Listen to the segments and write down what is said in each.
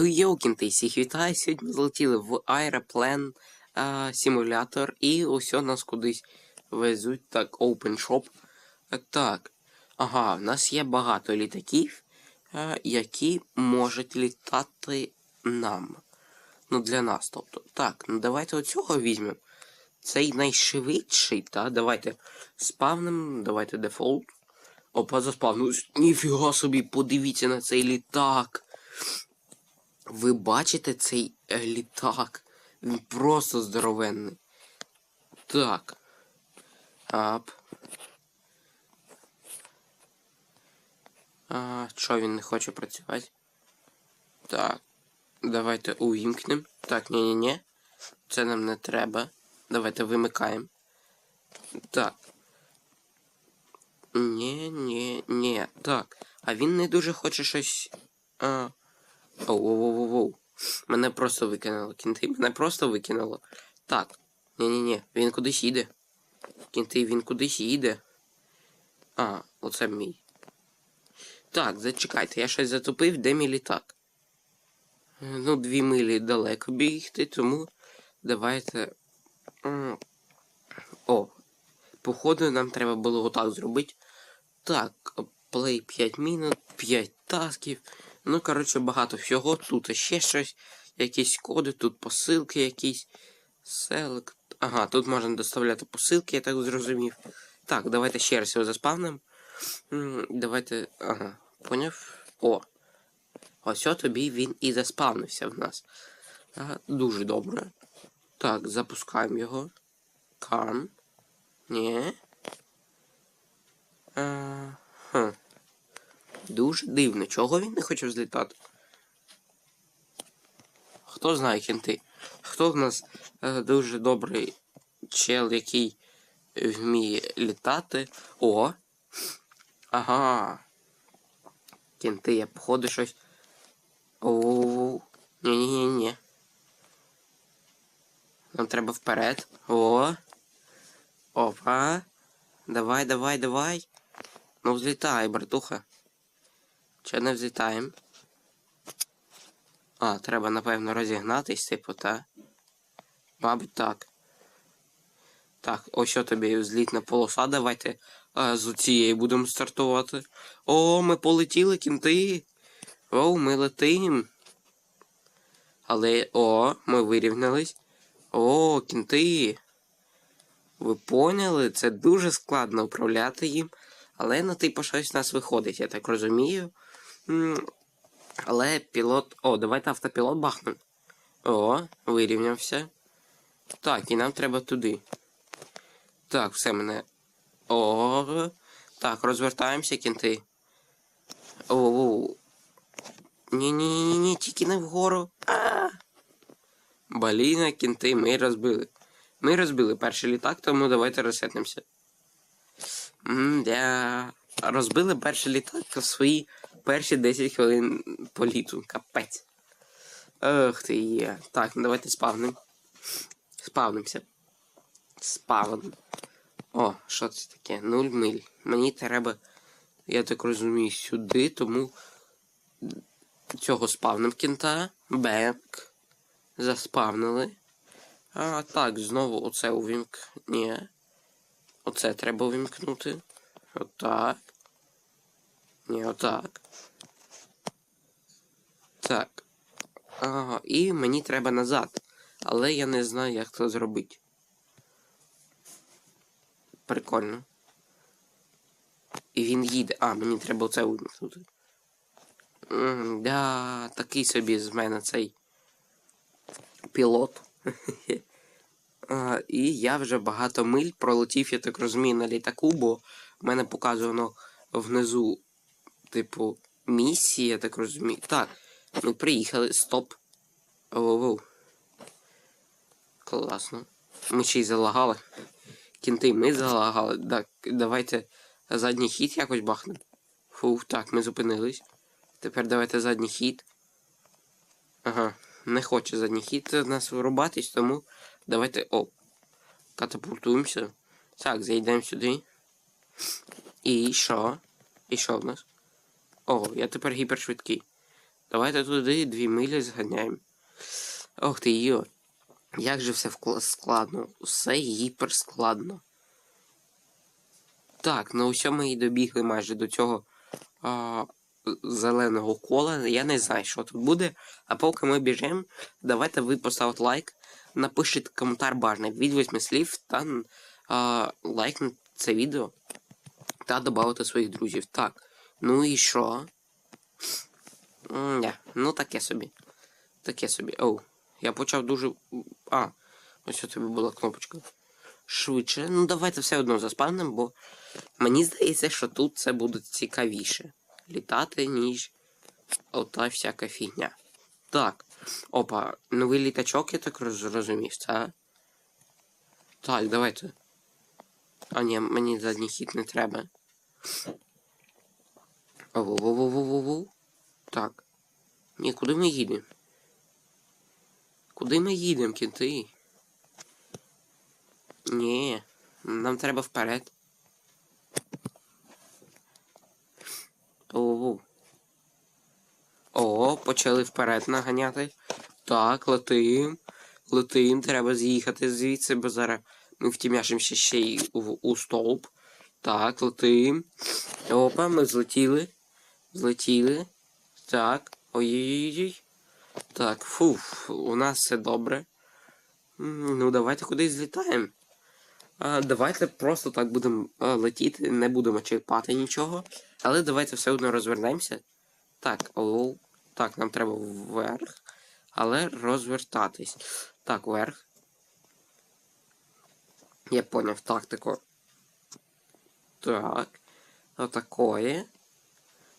Ну, Йокінти, всіх вітаю. Сьогодні ми злетіли в Аероплен а, симулятор і ось нас кудись везуть. Так, Open Shop. Так. Ага, в нас є багато літаків, а, які можуть літати нам. Ну, для нас, тобто. Так, ну давайте оцього візьмемо. Цей найшвидший, та? Давайте спавним, давайте дефолт. Опа, заспавнилось. Ніфіга собі, подивіться на цей літак. Ви бачите цей е, літак? Він просто здоровенний. Так. Ап. А, що він не хоче працювати? Так. Давайте увімкнемо. Так, ні-ні-ні. Це нам не треба. Давайте вимикаємо. Так. Ні, ні, ні. Так. А він не дуже хоче щось. А. Оу-оу-оу-оу. Мене просто викинуло. Кінти мене просто викинуло. Так. Ні-ні-ні, він кудись їде. Кінти, він кудись їде. А, оце мій. Так, зачекайте, я щось затупив, де мій літак. Ну, дві милі далеко бігти, тому давайте. О, походу нам треба було отак зробити. Так, плей 5 мінут, 5 тасків. Ну, коротше, багато всього. Тут ще щось, якісь коди, тут посилки якісь. Селект. Ага, тут можна доставляти посилки, я так зрозумів. Так, давайте ще раз його заспавним. Давайте. Ага, поняв? О. Ось о тобі він і заспавнився в нас. Ага, дуже добре. Так, запускаємо його. Кам. Ні. А. Дуже дивно. Чого він не хоче взлітати? Хто знає кінти? Хто в нас е, дуже добрий чел, який вміє літати? О! Ага. Кінти, я походу щось. Оу. Ні-ні-ні-ні. Нам треба вперед. О. Опа. Давай, давай, давай. Ну взлітай, братуха. Чи не взлітаємо? А, треба, напевно, розігнатись, типу, та? Мабуть, так. Так, ось що тобі взлітна полоса, давайте а, з цієї будемо стартувати. О, ми полетіли, кінти. О, ми летим. Але, о, ми вирівнялись. О, кінти. Ви поняли? Це дуже складно управляти їм. Але ну, типу, щось в нас виходить, я так розумію. Але пілот. О, давайте автопілот бахнемо. О, вирівнявся. Так, і нам треба туди. Так, все мене. О. Так, розвертаємося, кінти. О. Ні-ні-ні, ні тільки не вгору. Баліна, кінти, ми розбили. Ми розбили перший літак, тому давайте розсетнемося. Розбили перший літак в свої перші 10 хвилин політу. Капець. Ох ти є. Так, ну давайте спавним. Спавнимося. Спавн. О, що це таке? Нуль миль. Мені треба, я так розумію, сюди, тому цього спавним кінта. Бек. Заспавнили. А, так, знову оце увімк. Ні. Оце треба увімкнути. Отак. Ні, отак. Так. Ага, і мені треба назад. Але я не знаю, як це зробити. Прикольно. І він їде. А, мені треба оце увімкнути. Да, такий собі з мене цей пілот. А, і я вже багато миль пролетів, я так розумію, на літаку, бо в мене показано внизу, типу, місії, я так розумію. Так, ми приїхали, стоп. Оу-оу. Класно. Ми ще й залагали. Кінти, ми залагали. Так, давайте задній хід якось бахнемо. Фух, так, ми зупинились. Тепер давайте задній хід. Ага, не хоче задній хід нас вирубатись, тому давайте. О, катапультуємося. Так, зайдемо сюди. І що? І що в нас? О, я тепер гіпершвидкий. Давайте туди дві милі зганяємо. Ох ти йо. Як же все складно. Все гіперскладно. Так, ну ось ми і добігли майже до цього а, зеленого кола. Я не знаю, що тут буде. А поки ми біжимо, давайте ви поставите лайк, напишіть коментар бажаний від 8 слів та а, лайкнути це відео та додати своїх друзів. Так. Ну і що? Ня, ну таке собі. Таке собі. Оу. Я почав дуже. А, ось у тебе була кнопочка. Швидше. Ну давайте все одно заспавним, бо мені здається, що тут це буде цікавіше. Літати, ніж ота всяка фігня. Так. Опа, новий літачок, я так роз- розумів, це. Так, давайте. А ні, мені задній хід не треба. Воу-воу-воу-воу-воу. Так. Ні, куди ми їдемо? Куди ми їдемо, кінти? Ні, нам треба вперед. Оу. О, почали вперед наганяти. Так, летим. Летим, треба з'їхати звідси, бо зараз ми втімяшимо ще ще й у, у стовп. Так, летим. Опа, ми злетіли. Злетіли. Так. Ой-ой-ой. Так, фуф, у нас все добре. Ну, давайте кудись злітаємо. А, давайте просто так будемо летіти, не будемо чіпати нічого. Але давайте все одно розвернемося. Так, оу. Так, нам треба вверх. Але розвертатись. Так, вверх. Я поняв тактику. Так. Отакої.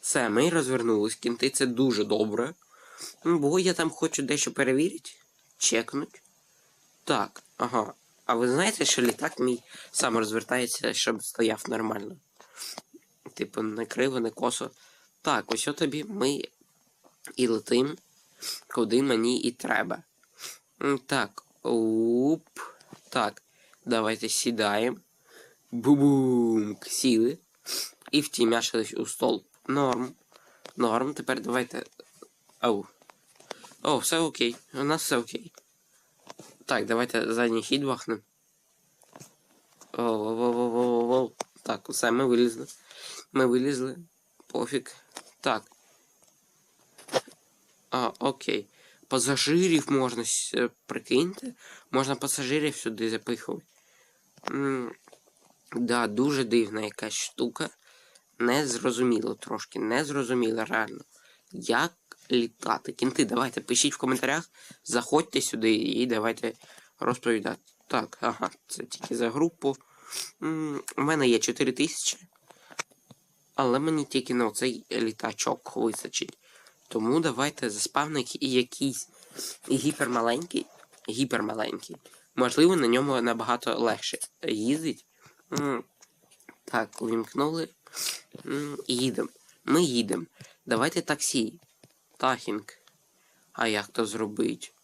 Все, ми розвернулись. Кінти це дуже добре. Бо я там хочу дещо перевірити. Чекнуть. Так, ага. А ви знаєте, що літак мій сам розвертається, щоб стояв нормально. Типу, не криво, не косо. Так, ось тобі ми і летим, куди мені і треба. Так, уп. Так, давайте сідаємо. Бу-бум! Сіли. І втімяшились у столб. Норм. Норм. Тепер давайте. Ау. О, все окей. У нас все окей. Так, давайте задній хід бахнем. Воу-воу-воу-воу-воу. Так, все, ми вилізли. Ми вилізли. Пофіг. Так. А, окей. Пасажирів можна е, прикиньте. Можна пасажирів сюди запихувати. М, Да, дуже дивна якась штука. Незрозуміло трошки. Незрозуміло реально. Як літати? Кінти, давайте пишіть в коментарях, заходьте сюди і давайте розповідати. Так, ага, це тільки за групу. У мене є 4000. Але мені тільки на цей літачок вистачить. Тому давайте заспавнимо і якийсь гіпермаленький. Гіпермаленький. Можливо, на ньому набагато легше їздить. Так, увімкнули. Їдемо. Ми їдемо. Давайте таксі. Тахінг. А як то зробить?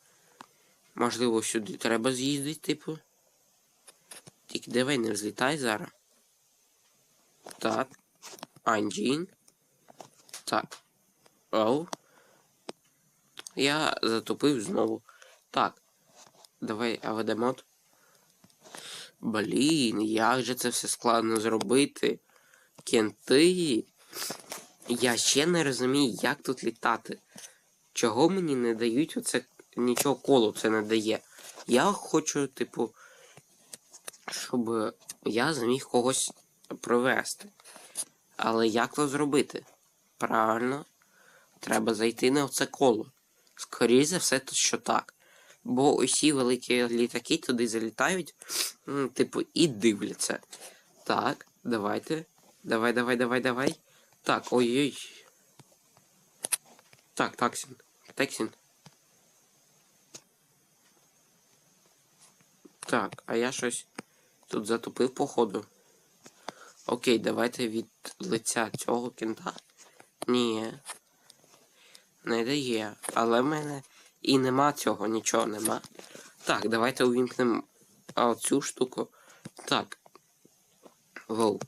Можливо, сюди треба з'їздити, типу. Тільки давай не взлітай зараз. Так. Анджін. Так. Оу. Я затупив знову. Так. Давай аведемот. Блін, як же це все складно зробити? Кенти. Я ще не розумію, як тут літати. Чого мені не дають оце нічого колу це не дає. Я хочу, типу, щоб я зміг когось провести. Але як то зробити? Правильно, треба зайти на це коло. Скоріше за все, то що так. Бо усі великі літаки туди залітають, типу, і дивляться. Так, давайте. Давай, давай, давай, давай. Так, ой-ой. Так, таксін. Таксін. Так, а я щось тут затупив, походу. Окей, давайте від лиця цього кінта. Ні. Не дає. Але в мене і нема цього, нічого нема. Так, давайте увімкнемо оцю штуку. Так. Воу.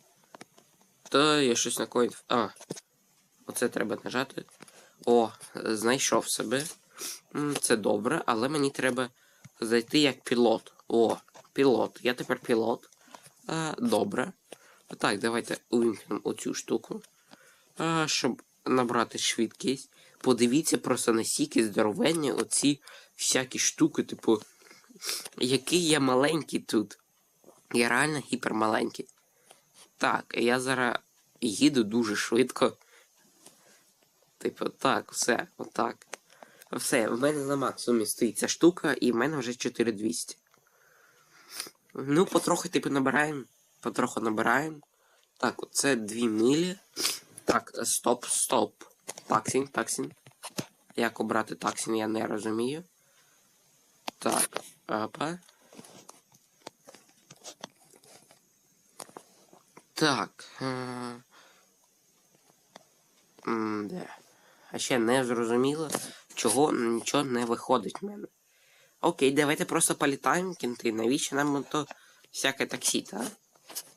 Та я щось накоїв. А. Оце треба нажати. О, знайшов себе. Це добре, але мені треба зайти як пілот. О, пілот. Я тепер пілот. А, добре. Так, давайте увімкнемо оцю штуку. А, щоб набрати швидкість. Подивіться просто настільки здоровенні оці всякі штуки, типу, який я маленький тут. Я реально гіпермаленький. Так, я зараз їду дуже швидко. Типу, так, все, отак. Все, в мене на максимумі стоїть ця штука, і в мене вже 4200. Ну, потрохи, типу, набираємо. Потроху набираємо. Так, оце 2 милі. Так, стоп, стоп. Таксін, таксін. Як обрати таксін, я не розумію. Так, апа. Так. Е... А ще не зрозуміло, чого нічого не виходить в мене. Окей, давайте просто політаємо, кінти. Навіщо нам то всяке таксі, так?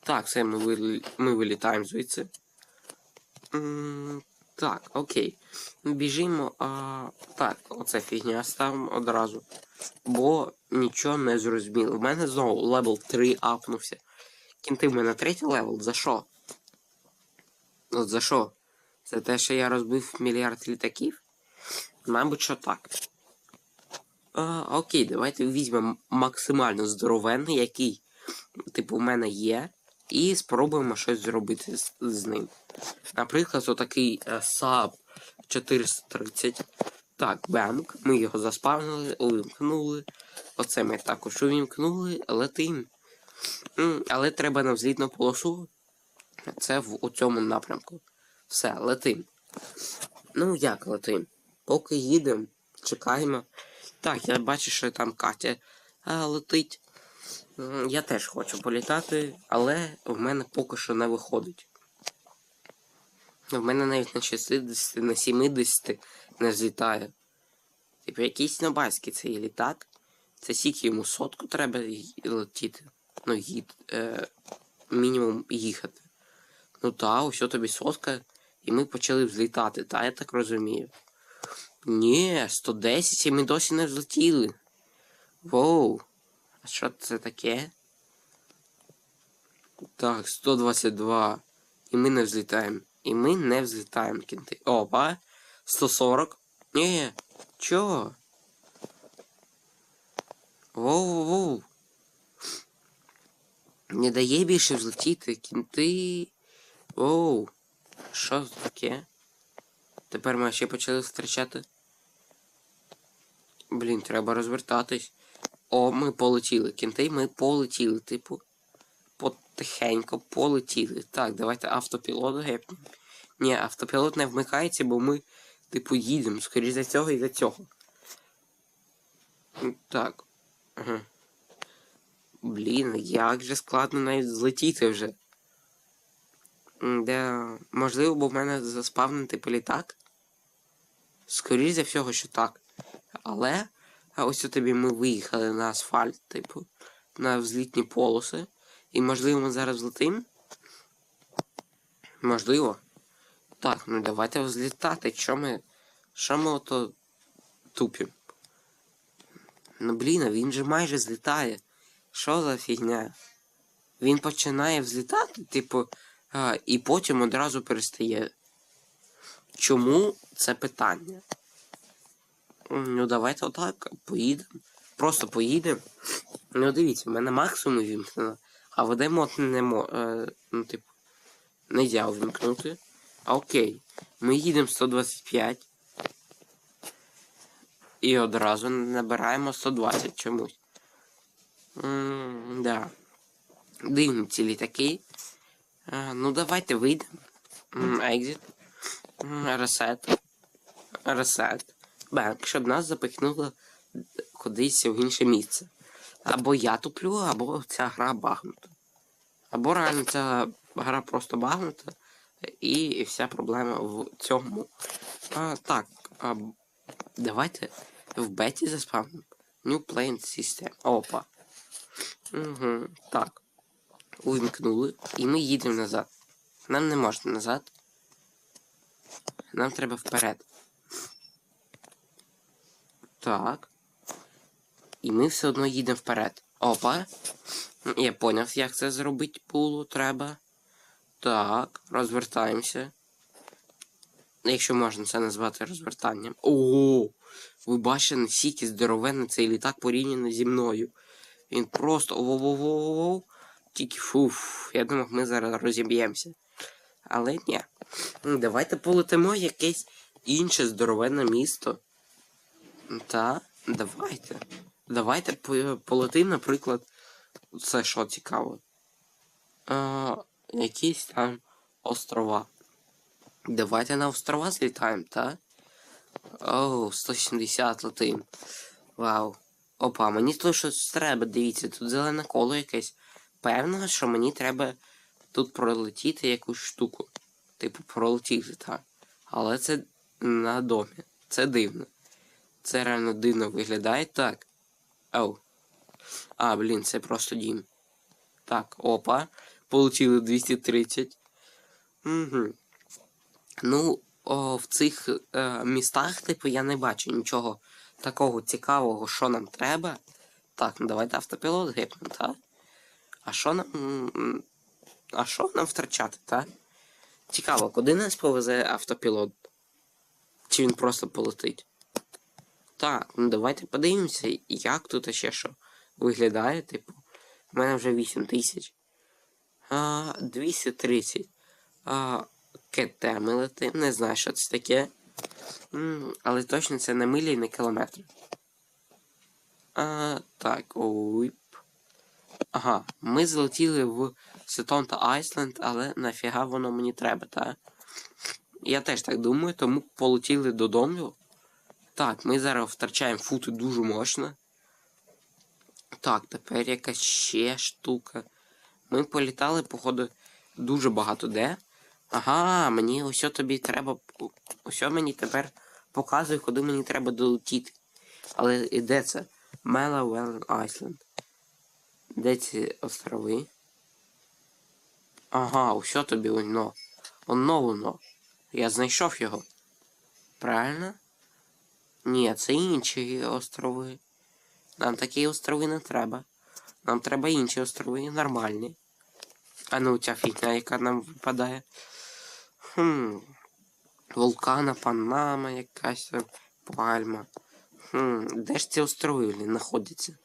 Так, все, ми, вилі... ми вилітаємо звідси. Так, окей. Біжимо. А... Так, оце фігня ставимо одразу. Бо нічого не зрозуміло. В мене знову левел 3 апнувся. Кінти в мене третій левел. За що? От за що? За те, що я розбив мільярд літаків? Мабуть, що так. А, окей, давайте візьмемо максимально здоровенний, який, типу, в мене є, і спробуємо щось зробити з, з ним. Наприклад, отакий е, Saab 430. Так, бемк. Ми його заспавнили, увімкнули. Оце ми також увімкнули, летим. Але треба на взлітну полосу. Це в у цьому напрямку. Все, летим. Ну як летим? Поки їдемо, чекаємо. Так, я бачу, що там Катя а, летить. Я теж хочу політати, але в мене поки що не виходить. В мене навіть на 60, на 70 не злітає. Типу, якийсь набайський цей літак. Це скільки йому сотку треба летіти. Ну, їд, е, мінімум їхати. Ну та, ось тобі сотка, і ми почали взлітати, та я так розумію. Ні, 110 і ми досі не взлетіли. Воу. А що це таке? Так, 122. І ми не взлітаємо. І ми не взлітаємо, кінти. Опа. 140. Ні. Чого? Воу-воу. Не дає більше взлетіти, кінти. Оу. Що таке? Тепер ми ще почали втрачати. Блін, треба розвертатись. О, ми полетіли. Кінти, ми полетіли, типу. Потихенько полетіли. Так, давайте автопілот гепнемо. Ні, автопілот не вмикається, бо ми, типу, їдемо. Скоріше за цього і за цього. Так. Ага. Блін, як же складно навіть злетіти вже. Де, можливо, бо в мене заспавнений типу літак. Скоріше за всього, що так. Але а ось от тобі ми виїхали на асфальт, типу, на взлітні полоси. І можливо ми зараз взлетим? Можливо. Так, ну давайте взлітати. Що ми. Що ми ото тупім? Ну блін, він же майже злітає. Що за фігня? Він починає взлітати, типу, а, і потім одразу перестає. Чому це питання? Ну, давайте отак поїдемо. Просто поїдемо. Ну, дивіться, в мене максимум вімкнено, а ВД мод не мо. Е, ну, типу, не я увімкнути. А окей. Ми їдемо 125. І одразу набираємо 120 чомусь. Да. Дивні ці літаки. А, ну давайте вийдемо. М, Reset. Reset. Бенк, щоб нас запихнуло кудись в інше місце. Або я туплю, або ця гра багнута. Або реально ця гра просто багнута. І вся проблема в цьому. А, так. А, давайте в беті заспавнимо. New Plane System. Опа. Угу, так. Увімкнули. І ми їдемо назад. Нам не можна назад. Нам треба вперед. Так. І ми все одно їдемо вперед. Опа. Я поняв, як це зробити було треба. Так, розвертаємося. Якщо можна це назвати розвертанням. Ого! Ви бачите, наскільки здоровенний цей літак порівняно зі мною. Він просто воу-воу-воу-воу. Тільки фуф. Я думав, ми зараз розіб'ємося. Але ні. Ну, Давайте полетимо якесь інше здоровенне місто. Та, давайте. Давайте по- полетимо, наприклад. Це що цікаво. А, якісь там острова. Давайте на острова злітаємо, так? Оу, 170 летим. Вау. Опа, мені тут щось треба, дивіться, тут зелене коло якесь. Певно, що мені треба тут пролетіти якусь штуку. Типу, пролетіти, так. Але це на домі. Це дивно. Це реально дивно виглядає так. Оу. А, блін, це просто дім. Так, опа. Получили 230. Угу. Ну, о, в цих е, містах, типу, я не бачу нічого такого цікавого, що нам треба. Так, ну давайте автопілот гипнемо, так? А що нам. А що нам втрачати, так? Цікаво, куди нас повезе автопілот? Чи він просто полетить? Так, ну давайте подивимося, як тут ще що виглядає, типу. У мене вже 8 тисяч. 230. А, КТ ми летим. Не знаю, що це таке. Але точно це не милі і не кілометри. А, так, оуп. Ага, ми злетіли в Сетонта Айсленд, але нафіга воно мені треба, так? Я теж так думаю, тому полетіли додому. Так, ми зараз втрачаємо фути дуже мощно. Так, тепер якась ще штука. Ми політали, походу, дуже багато де. Ага, мені ось тобі треба. Ось мені тепер показує, куди мені треба долетіти. Але і де це? Мелавелен Айсленд. Де ці острови? Ага, ось тобі воно. Воно воно. Я знайшов його. Правильно? Ні, це інші острови. Нам такі острови не треба. Нам треба інші острови, нормальні. А ну ця фігня, яка нам випадає. Хм. Вулкана, Панама, якась пальма. Хм. Де ж ці острови блін, знаходяться?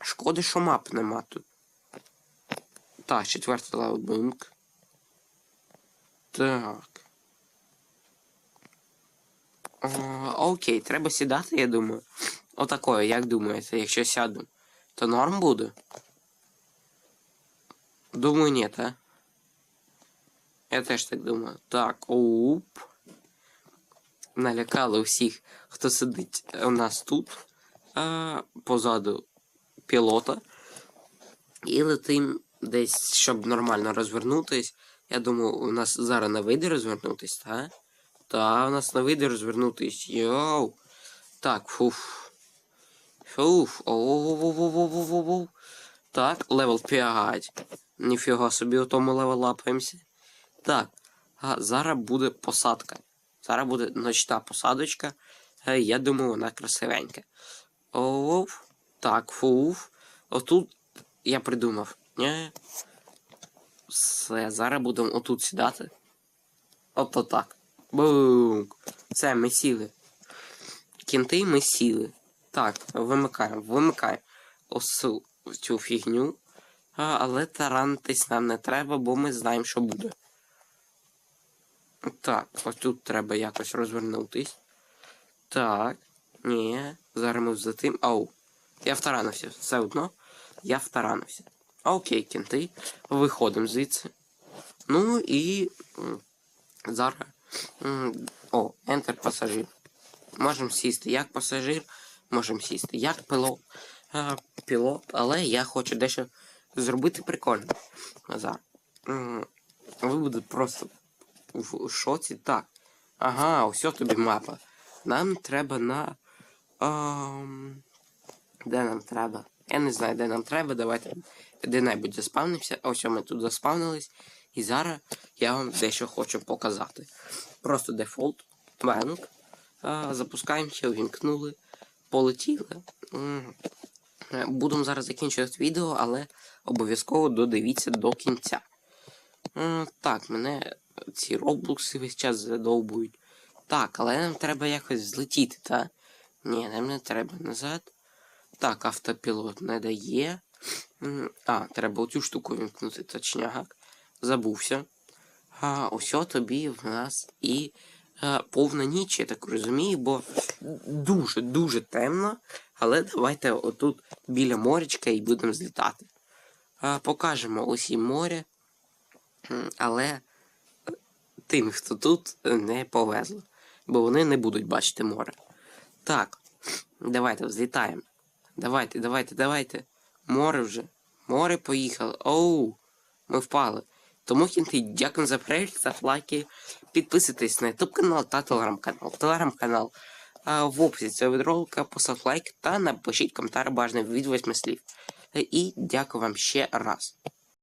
Шкода, що мап нема тут. Так, четвертий лаудбунк. Так. О, окей, треба сідати, я думаю. Отакою, як думаєте, якщо сяду, то норм буде? Думаю, ні, а? Я теж так думаю. Так, оуп. Налякали всіх, хто сидить у нас тут, а, позаду пілота. І летим десь, щоб нормально розвернутись. Я думаю, у нас зараз не вийде розвернутись, так? Та, у нас не вийде розвернутись. Йоу. Так, фуф. Фуф. Оу-воу-воу-воу-воу-воу. Так, левел 5. Ніфіга собі у тому левел лапаємося. Так. А зараз буде посадка. Зараз буде ночна посадочка. Е, Я думаю, вона красивенька. Оу. Так, фуф. Отут я придумав. Ні. Все, зараз будемо отут сідати. Ото так. Бум. Все, ми сіли. Кінти ми сіли. Так, вимикаємо, вимикаємо ось цю фігню. А, але таранитись нам не треба, бо ми знаємо, що буде. Так, ось тут треба якось розвернутись. Так. Ні. Зараз ми взлетим. Ау. Я втаранився. Все одно. Я втаранився. Окей, кінти. Виходимо звідси. Ну і. Зараз. О, Enter пасажир. Можемо сісти як пасажир, можемо сісти як пілот, а, пілот, але я хочу дещо зробити прикольно. Зараз. Ви будете просто в шоці. Так. Ага, ось тобі мапа. Нам треба на. ам, де нам треба? Я не знаю, де нам треба. Давайте де-небудь заспавнимося. Ось ми тут заспавнились. І зараз я вам дещо хочу показати. Просто дефолт, банк. Запускаємося, увімкнули. полетіли. Е, Будемо зараз закінчувати відео, але обов'язково додивіться до кінця. Так, мене ці роблокси весь час задовбують. Так, але нам треба якось злетіти, та? Ні, нам не треба назад. Так, автопілот не дає. А, треба оцю штуку вімкнути, точняк. Забувся. А, ось тобі в нас і е, повна ніч, я так розумію, бо дуже, дуже темно. Але давайте отут біля морячка і будемо злітати. А, покажемо усі море, але е, тим, хто тут, не повезло, бо вони не будуть бачити море. Так, давайте взлітаємо. Давайте, давайте, давайте. Море вже. Море поїхало. Оу, ми впали. Тому кінти, дякую за перегляд, за лайки. Підписуйтесь на YouTube канал та телеграм-канал. Телеграм-канал в описі цього відролика, поставте лайк та напишіть коментар бажаний від восьми слів. І дякую вам ще раз.